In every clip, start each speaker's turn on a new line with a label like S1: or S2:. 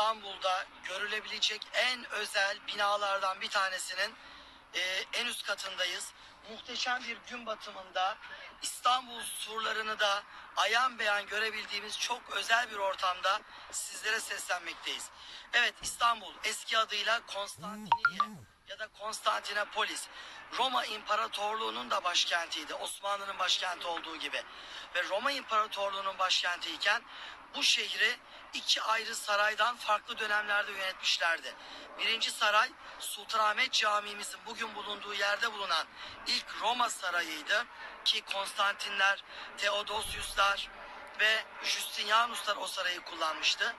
S1: İstanbul'da görülebilecek en özel binalardan bir tanesinin e, en üst katındayız. Muhteşem bir gün batımında İstanbul surlarını da ayan beyan görebildiğimiz çok özel bir ortamda sizlere seslenmekteyiz. Evet İstanbul eski adıyla Konstantiniye ya da Konstantinopolis. Roma İmparatorluğu'nun da başkentiydi. Osmanlı'nın başkenti olduğu gibi. Ve Roma İmparatorluğu'nun başkentiyken bu şehri iki ayrı saraydan farklı dönemlerde yönetmişlerdi. Birinci saray Sultanahmet Camimizin bugün bulunduğu yerde bulunan ilk Roma sarayıydı ki Konstantinler, Theodosiuslar ve Justinianuslar o sarayı kullanmıştı.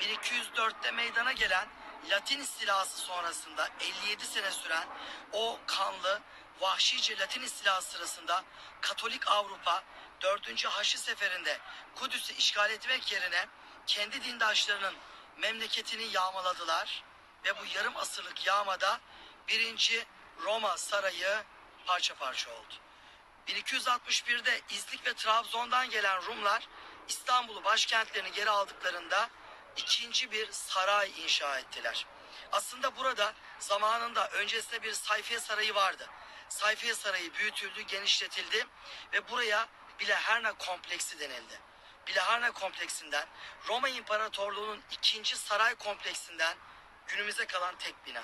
S1: 1204'te meydana gelen Latin istilası sonrasında 57 sene süren o kanlı vahşice Latin istilası sırasında Katolik Avrupa 4. Haçlı Seferi'nde Kudüs'ü işgal etmek yerine kendi dindaşlarının memleketini yağmaladılar ve bu yarım asırlık yağmada 1. Roma Sarayı parça parça oldu. 1261'de İznik ve Trabzon'dan gelen Rumlar İstanbul'u başkentlerini geri aldıklarında ikinci bir saray inşa ettiler. Aslında burada zamanında öncesinde bir Sayfiye Sarayı vardı. Sayfiye Sarayı büyütüldü, genişletildi ve buraya Bileherna kompleksi denildi. Bileherna kompleksinden Roma İmparatorluğu'nun ikinci saray kompleksinden günümüze kalan tek bina.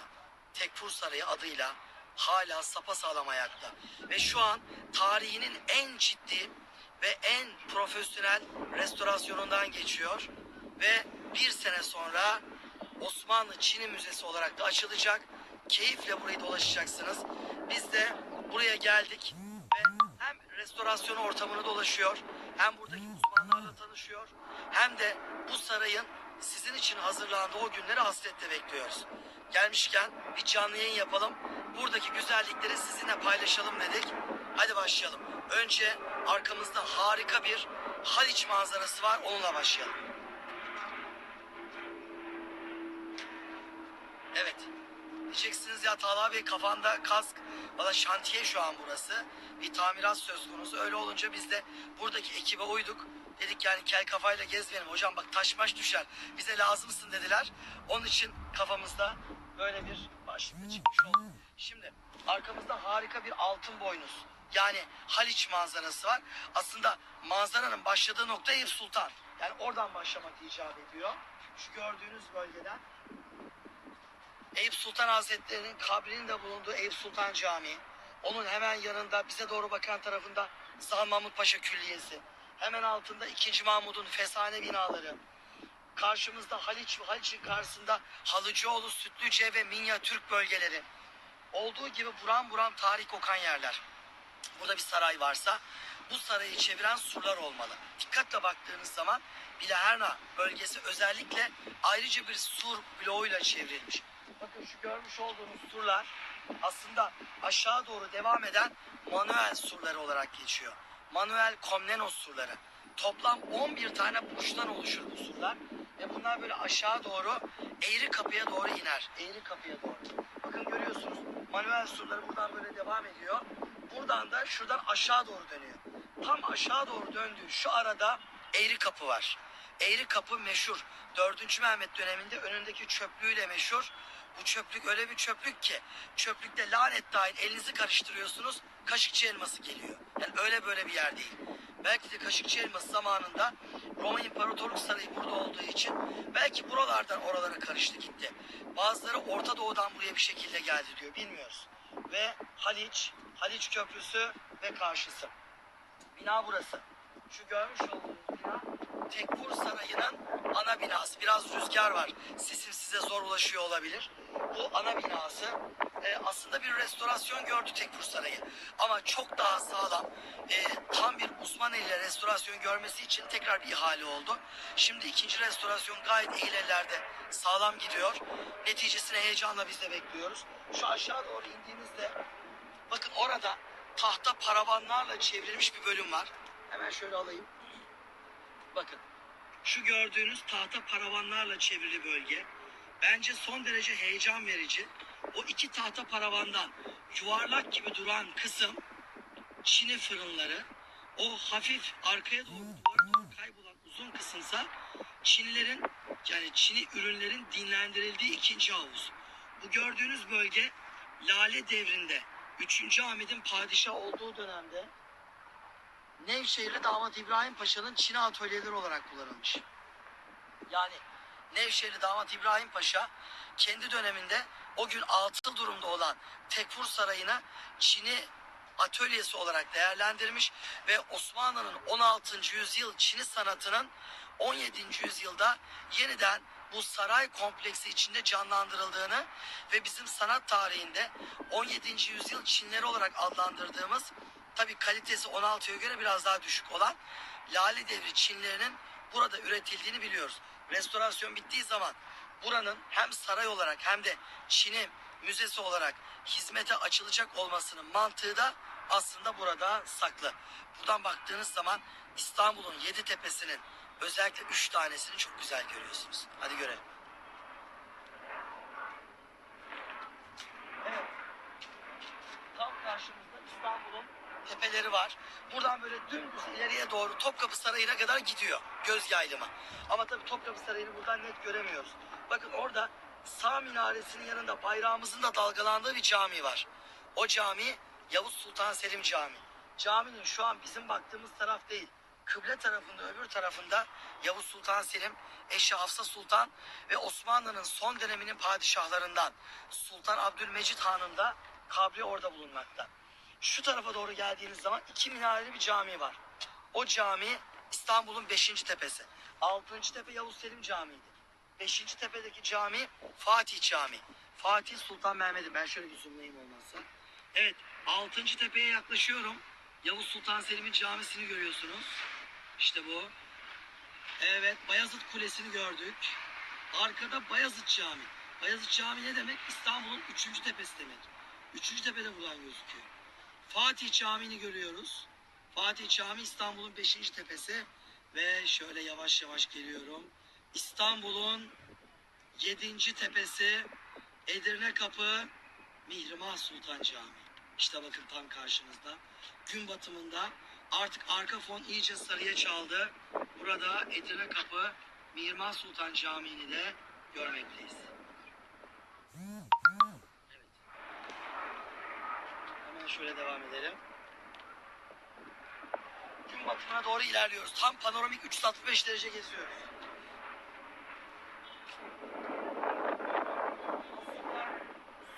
S1: Tekfur Sarayı adıyla hala sapasağlam ayakta. Ve şu an tarihinin en ciddi ve en profesyonel restorasyonundan geçiyor. Ve bir sene sonra Osmanlı Çin'i Müzesi olarak da açılacak. Keyifle burayı dolaşacaksınız. Biz de buraya geldik ve hem restorasyon ortamını dolaşıyor, hem buradaki tanışıyor, hem de bu sarayın sizin için hazırlandığı o günleri hasretle bekliyoruz. Gelmişken bir canlı yayın yapalım. Buradaki güzellikleri sizinle paylaşalım dedik. Hadi başlayalım. Önce arkamızda harika bir Haliç manzarası var. Onunla başlayalım. Evet. Diyeceksiniz ya Talha Bey kafanda kask. Valla şantiye şu an burası. Bir tamirat söz konusu. Öyle olunca biz de buradaki ekibe uyduk. Dedik yani kel kafayla gezmeyelim. Hocam bak taş maş düşer. Bize lazımsın dediler. Onun için kafamızda böyle bir başlıkla çıkmış olduk. Şimdi arkamızda harika bir altın boynuz. Yani Haliç manzarası var. Aslında manzaranın başladığı nokta Eyüp Sultan. Yani oradan başlamak icap ediyor. Şu gördüğünüz bölgeden Eyüp Sultan Hazretleri'nin kabrinin de bulunduğu Eyüp Sultan Camii. Onun hemen yanında bize doğru bakan tarafında Zahn Mahmut Paşa Külliyesi. Hemen altında 2. Mahmud'un fesane binaları. Karşımızda Haliç ve Haliç'in karşısında Halıcıoğlu, Sütlüce ve Minya Türk bölgeleri. Olduğu gibi buram buram tarih kokan yerler. Burada bir saray varsa bu sarayı çeviren surlar olmalı. Dikkatle baktığınız zaman Bileherna bölgesi özellikle ayrıca bir sur bloğuyla çevrilmiş. Bakın şu görmüş olduğunuz surlar aslında aşağı doğru devam eden Manuel surları olarak geçiyor. Manuel Komnenos surları. Toplam 11 tane burçtan oluşur bu surlar. Ve bunlar böyle aşağı doğru eğri kapıya doğru iner. Eğri kapıya doğru. Bakın görüyorsunuz Manuel surları buradan böyle devam ediyor. Buradan da şuradan aşağı doğru dönüyor. Tam aşağı doğru döndüğü şu arada eğri kapı var. Eğri kapı meşhur. 4. Mehmet döneminde önündeki çöplüğüyle meşhur. Bu çöplük öyle bir çöplük ki çöplükte lanet dahil elinizi karıştırıyorsunuz kaşıkçı elması geliyor. Yani öyle böyle bir yer değil. Belki de kaşıkçı elması zamanında Roma İmparatorluk Sarayı burada olduğu için belki buralardan oralara karıştı gitti. Bazıları Orta Doğu'dan buraya bir şekilde geldi diyor bilmiyoruz. Ve Haliç, Haliç Köprüsü ve karşısı. Bina burası. Şu görmüş olduğunuz bina Tekfur Sarayı'nın ana binası. Biraz rüzgar var. Sesim size zor ulaşıyor olabilir. Bu ana binası e, aslında bir restorasyon gördü Tekfur Sarayı. Ama çok daha sağlam, e, tam bir uzman ile restorasyon görmesi için tekrar bir ihale oldu. Şimdi ikinci restorasyon gayet iyi ellerde sağlam gidiyor. Neticesini heyecanla biz de bekliyoruz. Şu aşağı doğru indiğimizde bakın orada tahta paravanlarla çevrilmiş bir bölüm var. Hemen şöyle alayım. Bakın şu gördüğünüz tahta paravanlarla çevrili bölge bence son derece heyecan verici. O iki tahta paravandan yuvarlak gibi duran kısım Çin'i fırınları. O hafif arkaya doğru duvara doğru kaybolan uzun kısımsa Çinlilerin yani Çin'i ürünlerin dinlendirildiği ikinci havuz. Bu gördüğünüz bölge Lale devrinde 3. Ahmet'in padişah olduğu dönemde Nevşehirli damat İbrahim Paşa'nın Çin atölyeleri olarak kullanılmış. Yani Nevşehirli damat İbrahim Paşa kendi döneminde o gün atıl durumda olan Tekfur Sarayı'na Çin'i atölyesi olarak değerlendirmiş ve Osmanlı'nın 16. yüzyıl Çin'i sanatının 17. yüzyılda yeniden bu saray kompleksi içinde canlandırıldığını ve bizim sanat tarihinde 17. yüzyıl Çinleri olarak adlandırdığımız tabi kalitesi 16'ya göre biraz daha düşük olan Lale Devri Çinlerinin burada üretildiğini biliyoruz. Restorasyon bittiği zaman buranın hem saray olarak hem de Çin'in müzesi olarak hizmete açılacak olmasının mantığı da aslında burada saklı. Buradan baktığınız zaman İstanbul'un yedi tepesinin özellikle üç tanesini çok güzel görüyorsunuz. Hadi görelim. Evet. Tam karşımızda İstanbul'un tepeleri var. Buradan böyle dümdüz ileriye doğru Topkapı Sarayı'na kadar gidiyor göz yaylımı. Ama tabii Topkapı Sarayı'nı buradan net göremiyoruz. Bakın orada sağ minaresinin yanında bayrağımızın da dalgalandığı bir cami var. O cami Yavuz Sultan Selim Camii. Caminin şu an bizim baktığımız taraf değil. Kıble tarafında öbür tarafında Yavuz Sultan Selim, eşi Hafsa Sultan ve Osmanlı'nın son döneminin padişahlarından Sultan Abdülmecit Han'ın da kabri orada bulunmakta. Şu tarafa doğru geldiğiniz zaman iki minareli bir cami var. O cami İstanbul'un 5. tepesi. 6. tepe Yavuz Selim Camii'ydi. 5. tepedeki cami Fatih Camii. Fatih Sultan Mehmet'in. Ben şöyle bir zoomlayayım olmazsa. Evet 6. tepeye yaklaşıyorum. Yavuz Sultan Selim'in camisini görüyorsunuz. İşte bu. Evet Bayazıt Kulesi'ni gördük. Arkada Bayazıt Camii. Bayazıt Camii ne demek? İstanbul'un 3. tepesi demek. 3. tepede buradan gözüküyor. Fatih Camii'ni görüyoruz. Fatih Camii İstanbul'un 5. tepesi ve şöyle yavaş yavaş geliyorum. İstanbul'un 7. tepesi Edirne Kapı Mihrimah Sultan Camii. İşte bakın tam karşınızda. Gün batımında artık arka fon iyice sarıya çaldı. Burada Edirne Kapı Mihrimah Sultan Camii'ni de görmekteyiz. Evet. Hemen şöyle devam edelim. Gün batımına doğru ilerliyoruz. Tam panoramik 365 derece geziyoruz.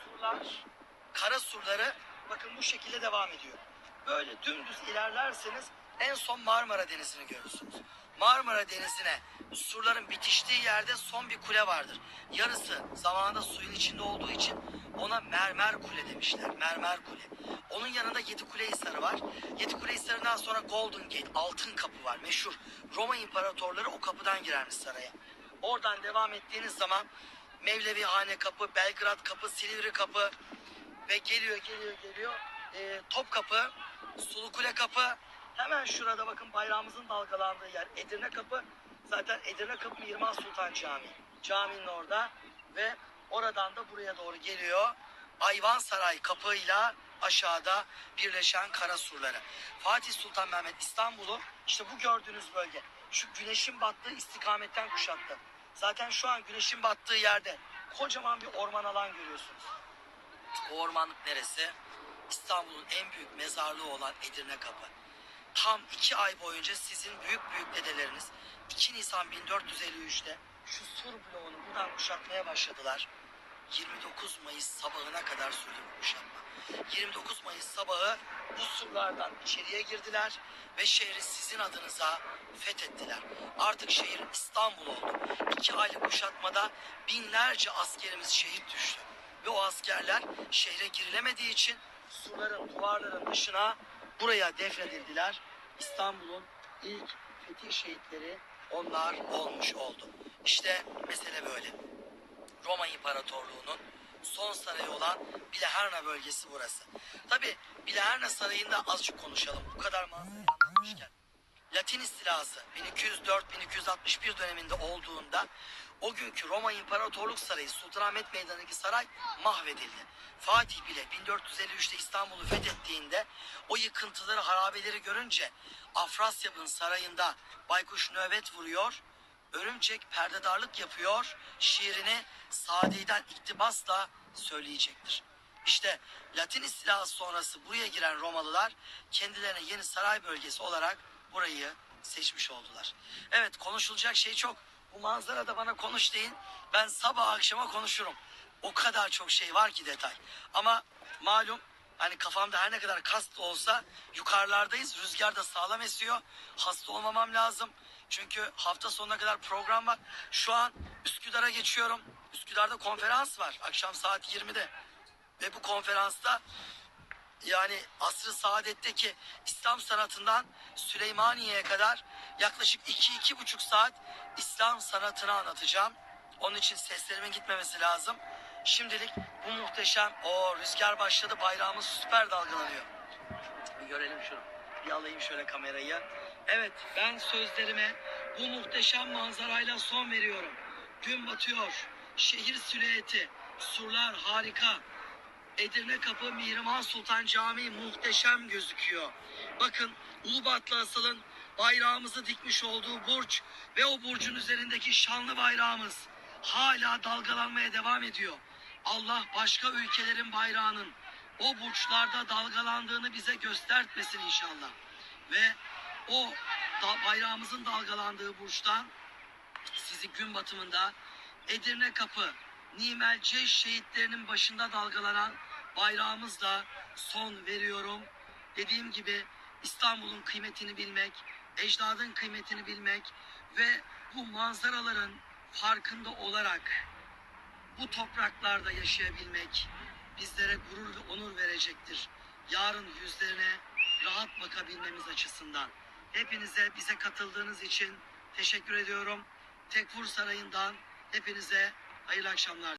S1: Surlar, kara surları bakın bu şekilde devam ediyor. Böyle dümdüz ilerlerseniz en son Marmara Denizi'ni görürsünüz. Marmara Denizi'ne surların bitiştiği yerde son bir kule vardır. Yarısı zamanında suyun içinde olduğu için ona mermer kule demişler. Mermer kule. Onun yanında Yedi Kule Hisarı var. Yedi Kule Hisarı'ndan sonra Golden Gate, altın kapı var meşhur. Roma imparatorları o kapıdan girermiş saraya. Oradan devam ettiğiniz zaman Mevlevi Hane kapı, Belgrad kapı, Silivri kapı ve geliyor geliyor geliyor. Ee, Topkapı, Sulukule kapı. Hemen şurada bakın bayrağımızın dalgalandığı yer Edirne kapı. Zaten Edirne kapı Mirman Sultan Camii. Caminin orada ve oradan da buraya doğru geliyor. Ayvansaray kapığıyla aşağıda birleşen kara surları. Fatih Sultan Mehmet İstanbul'u işte bu gördüğünüz bölge. Şu güneşin battığı istikametten kuşattı. Zaten şu an güneşin battığı yerde kocaman bir orman alan görüyorsunuz. O ormanlık neresi? İstanbul'un en büyük mezarlığı olan Edirne Kapı. Tam iki ay boyunca sizin büyük büyük dedeleriniz 2 Nisan 1453'te şu sur bloğunu buradan kuşatmaya başladılar. 29 Mayıs sabahına kadar sürdü bu kuşatma. 29 Mayıs sabahı bu surlardan içeriye girdiler ve şehri sizin adınıza fethettiler. Artık şehir İstanbul oldu. İki aylık kuşatmada binlerce askerimiz şehit düştü. Ve o askerler şehre girilemediği için surların, duvarların dışına buraya defnedildiler. İstanbul'un ilk fetih şehitleri onlar olmuş oldu. İşte mesele böyle. Roma İmparatorluğu'nun son sarayı olan Bileherna bölgesi burası. Tabi Bileherna Sarayı'nda azıcık konuşalım. Bu kadar manzarayı anlatmışken. Latin istilası 1204-1261 döneminde olduğunda o günkü Roma İmparatorluk Sarayı Sultanahmet Meydanı'ndaki saray mahvedildi. Fatih bile 1453'te İstanbul'u fethettiğinde o yıkıntıları harabeleri görünce Afrasyab'ın sarayında baykuş nöbet vuruyor örümcek perdedarlık yapıyor şiirini Sadi'den iktibasla söyleyecektir. İşte Latin istilası sonrası buraya giren Romalılar kendilerine yeni saray bölgesi olarak burayı seçmiş oldular. Evet konuşulacak şey çok. Bu manzarada bana konuş deyin. Ben sabah akşama konuşurum. O kadar çok şey var ki detay. Ama malum hani kafamda her ne kadar kast olsa yukarılardayız. Rüzgar da sağlam esiyor. Hasta olmamam lazım. Çünkü hafta sonuna kadar program var. Şu an Üsküdar'a geçiyorum. Üsküdar'da konferans var. Akşam saat 20'de. Ve bu konferansta yani asr-ı saadetteki İslam sanatından Süleymaniye'ye kadar yaklaşık iki iki buçuk saat İslam sanatını anlatacağım. Onun için seslerimin gitmemesi lazım. Şimdilik bu muhteşem o rüzgar başladı bayrağımız süper dalgalanıyor. Bir görelim şunu. Bir alayım şöyle kamerayı. Evet ben sözlerime bu muhteşem manzarayla son veriyorum. Gün batıyor. Şehir silüeti. Surlar harika. Edirne Kapı Mihrimah Sultan Camii muhteşem gözüküyor. Bakın Ulubatlı Asıl'ın bayrağımızı dikmiş olduğu burç ve o burcun üzerindeki şanlı bayrağımız hala dalgalanmaya devam ediyor. Allah başka ülkelerin bayrağının o burçlarda dalgalandığını bize göstertmesin inşallah. Ve o da bayrağımızın dalgalandığı burçtan sizi gün batımında Edirne Kapı, Nimel Ceş şehitlerinin başında dalgalanan bayrağımızla son veriyorum. Dediğim gibi İstanbul'un kıymetini bilmek, ecdadın kıymetini bilmek ve bu manzaraların farkında olarak bu topraklarda yaşayabilmek bizlere gurur ve onur verecektir. Yarın yüzlerine rahat bakabilmemiz açısından. Hepinize bize katıldığınız için teşekkür ediyorum. Tekfur Sarayı'ndan hepinize hayırlı akşamlar.